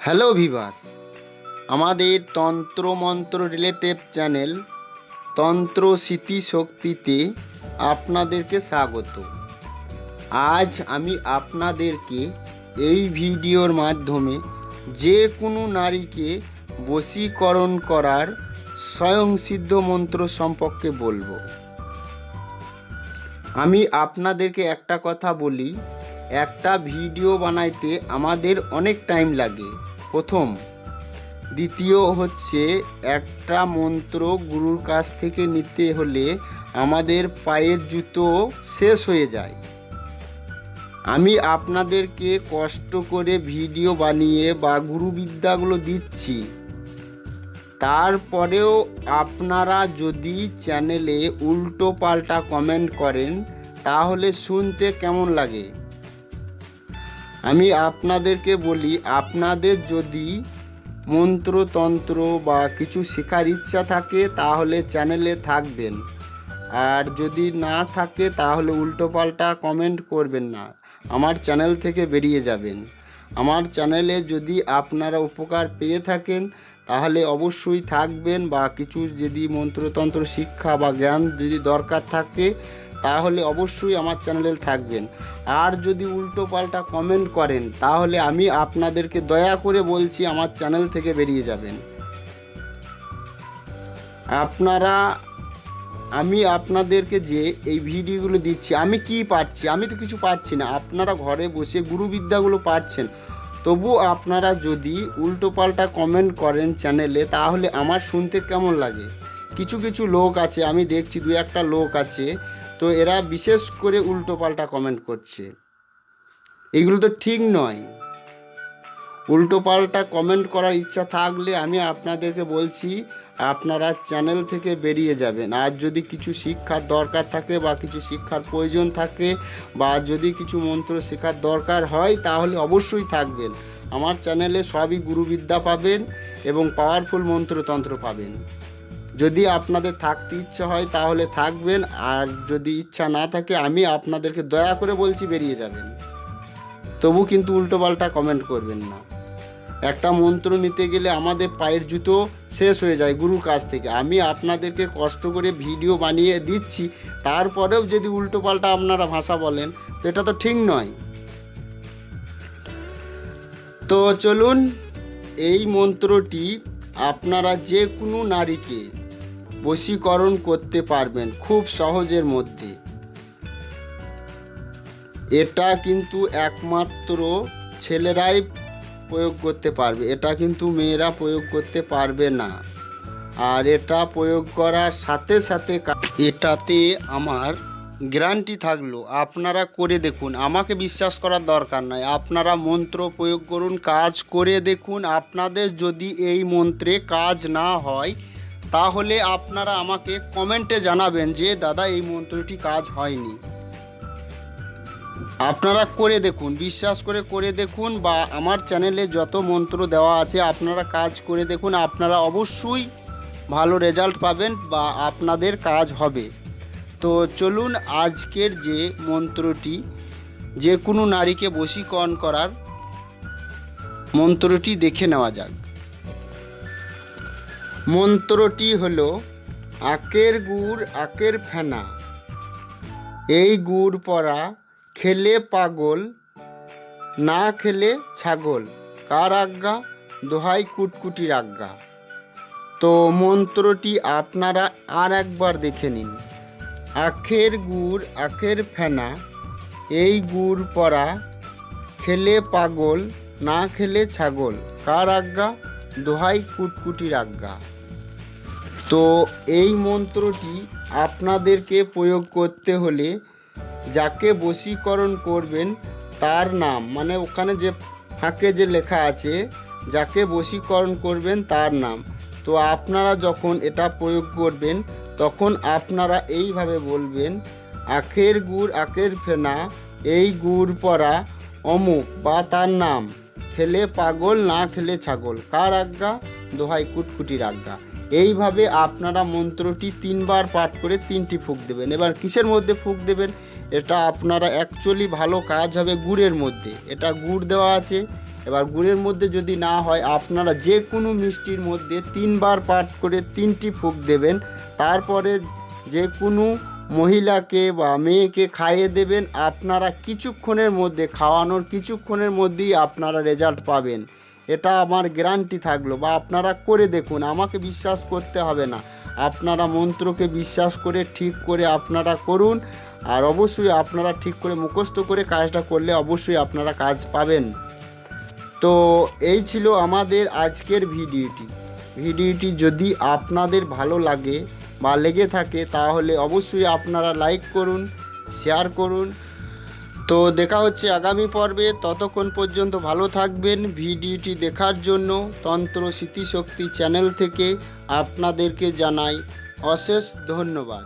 Hello Vivas আমাদের তন্ত্র মন্ত্র রিলেটিভ চ্যানেল তন্ত্র স্মৃতি শক্তিতে আপনাদেরকে স্বাগত। আজ আমি আপনাদেরকে এই ভিডিওর মাধ্যমে যে কোনো নারীকে বশীকরণ করার স্বয়ংসিদ্ধ মন্ত্র সম্পর্কে বলব। আমি আপনাদেরকে একটা কথা বলি একটা ভিডিও বানাইতে আমাদের অনেক টাইম লাগে। প্রথম। দ্বিতীয় হচ্ছে, একটা মন্ত্র গুরুর কাছ থেকে নিতে হলে আমাদের পায়ের জুতো শেষ হয়ে যায়। আমি আপনাদেরকে কষ্ট করে ভিডিও বানিয়ে বা গুরুবিদ্যাগুলো দিচ্ছি। তারপরেও আপনারা যদি চ্যানেলে উল্টো পাল্টা কমেন্ট করেন, তাহলে শুনতে কেমন লাগে? আমি আপনাদেরকে বলি, আপনাদের যদি মন্ত্রতন্ত্র বা কিছু শেখার ইচ্ছা থাকে, তাহলে চ্যানেলে থাকবেন। আর যদি না থাকে, তাহলে উল্টোপাল্টা কমেন্ট করবেন না। আমার চ্যানেল থেকে বেরিয়ে যাবেন। আমার চ্যানেলে যদি আপনারা উপকার পেয়ে থাকেন, তাহলে অবশ্যই থাকবেন বা কিছু যদি মন্ত্রতন্ত্র, শিক্ষা বা জ্ঞান যদি দরকার থাকে তাহলে অবশ্যই আমার চ্যানেলে থাকবেন। আর যদি উল্টো পাল্টা কমেন্ট করেন, তাহলে আমি আপনাদেরকে দয়া করে বলছি আমার চ্যানেল থেকে বেরিয়ে যাবেন। আপনারা, আমি আপনাদেরকে যে এই ভিডিওগুলো দিচ্ছি, আমি কি পারছি? আমি তো কিছু পারছি না। আপনারা ঘরে বসে গুরুবিদ্যাগুলো পাচ্ছেন তবু আপনারা যদি উল্টোপাল্টা কমেন্ট করেন চ্যানেলে, তাহলে আমার শুনতে কেমন লাগে? কিছু কিছু লোক আছে, আমি দেখছি, দু একটা লোক আছে তো এরা বিশেষ করে উল্টোপাল্টা কমেন্ট করছে। এগুলো তো ঠিক নয়। উল্টোপাল্টা কমেন্ট করার ইচ্ছা থাকলে আমি আপনাদেরকে বলছি, আপনারা চ্যানেল থেকে বেরিয়ে যাবেন। আর যদি কিছু শিক্ষার দরকার থাকে বা কিছু শিক্ষার প্রয়োজন থাকে বা যদি কিছু মন্ত্র শেখার দরকার হয়, তাহলে অবশ্যই থাকবেন। আমার চ্যানেলে সবই গুরুবিদ্যা পাবেন এবং পাওয়ারফুল মন্ত্রতন্ত্র পাবেন। যদি আপনাদের থাকতে ইচ্ছা হয় তাহলে থাকবেন, আর যদি ইচ্ছা না থাকে আমি আপনাদেরকে দয়া করে বলছি বেরিয়ে যাবেন। তবু কিন্তু উল্টোপাল্টা কমেন্ট করবেন না। একটা মন্ত্র নিতে গেলে আমাদের পায়ের জুতো শেষ হয়ে যায় গুরুর কাছ থেকে। আমি আপনাদেরকে কষ্ট করে ভিডিও বানিয়ে দিচ্ছি, তারপরেও যদি উল্টোপাল্টা আপনারা ভাষা বলেন, তো এটা তো ঠিক নয়। তো চলুন, এই মন্ত্রটি আপনারা যে কোনো নারীকে বশীকরণ করতে পারবেন খুব সহজের মধ্যে। এটা কিন্তু একমাত্র ছেলেরাই প্রয়োগ করতে পারবে, এটা কিন্তু মেয়েরা প্রয়োগ করতে পারবে না। আর এটা প্রয়োগ করার সাথে সাথে এটাতে আমার গ্যারান্টি থাকল, আপনারা করে দেখুন, আমাকে বিশ্বাস করার দরকার নাই। আপনারা মন্ত্র প্রয়োগ করুন, কাজ করে দেখুন, আপনাদের যদি এই মন্ত্রে কাজ না হয় তাহলে আপনারা আমাকে কমেন্টে জানাবেন যে, দাদা, এই মন্ত্রটি কাজ হয়নি। আপনারা করে দেখুন, বিশ্বাস করে করে দেখুন বা আমার চ্যানেলে যত মন্ত্র দেওয়া আছে, আপনারা কাজ করে দেখুন। আপনারা অবশ্যই ভালো রেজাল্ট পাবেন বা আপনাদের কাজ হবে। তো চলুন আজকের যে মন্ত্রটি, যে কোনো নারীকে বশীকরণ করার মন্ত্রটি দেখে নেওয়া যাক। মন্ত্রটি হল, আকের গুড়, আকের ফেনা। এই গুড় পরা খেলে পাগল, না খেলে ছাগল। কার আজ্ঞা? দোহাই কুটকুটির আজ্ঞা। তো মন্ত্রটি আপনারা আর একবার দেখে নিন। আখের গুড়, আখের ফেনা, এই গুড় পরা খেলে পাগল, না খেলে ছাগল। কার আজ্ঞা? দোহাই কুটকুটির আজ্ঞা। তো এই মন্ত্রটি আপনাদেরকে প্রয়োগ করতে হলে যাকে বশীকরণ করবেন তার নাম মানে ওখানে যে ফাঁকে যে লেখা আছে, যাকে বশীকরণ করবেন তার নাম। তো আপনারা যখন এটা প্রয়োগ করবেন, তখন আপনারা এইভাবে বলবেন, আখের গুড়, আখের ফেনা, এই গুড় পরা অমুক বা তার নাম। খেলে পাগল, না খেলে ছাগল? কার আজ্ঞা? দোহাই কুটকুটির আজ্ঞা। এইভাবে আপনারা মন্ত্রটি তিনবার পাঠ করে তিনটি ফুক দেবেন। এবার কিসের মধ্যে ফুক দেবেন? এটা আপনারা অ্যাকচুয়ালি ভালো কাজ হবে গুড়ের মধ্যে। এটা গুড় দেওয়া আছে। এবার গুড়ের মধ্যে যদি না হয়, আপনারা যে কোনো মিষ্টির মধ্যে তিনবার পাঠ করে তিনটি ফুক দেবেন। তারপরে যে কোনো মহিলাকে বা মেয়েকে খাইয়ে দেবেন। আপনারা কিছুক্ষণের মধ্যে খাওয়ানোর কিছুক্ষণের মধ্যেই আপনারা রেজাল্ট পাবেন। এটা আমার গ্যারান্টি থাকল বা আপনারা করে দেখুন, আমাকে বিশ্বাস করতে হবে না। আপনারা মন্ত্রকে বিশ্বাস করে ঠিক করে আপনারা করুন আর অবশ্যই আপনারা ঠিক করে মুখস্থ করে কাজটা করলে অবশ্যই আপনারা কাজ পাবেন। তো এই ছিল আমাদের আজকের ভিডিওটি। ভিডিওটি যদি আপনাদের ভালো লাগে বা লেগে থাকে, তাহলে অবশ্যই আপনারা লাইক করুন শেয়ার করুন। তো দেখা হচ্ছে আগামী পর্বে, ততক্ষণ পর্যন্ত ভালো থাকবেন ভিডিওটি দেখার জন্য তন্ত্র স্মৃতিশক্তি চ্যানেল থেকে আপনাদেরকে জানাই অশেষ ধন্যবাদ।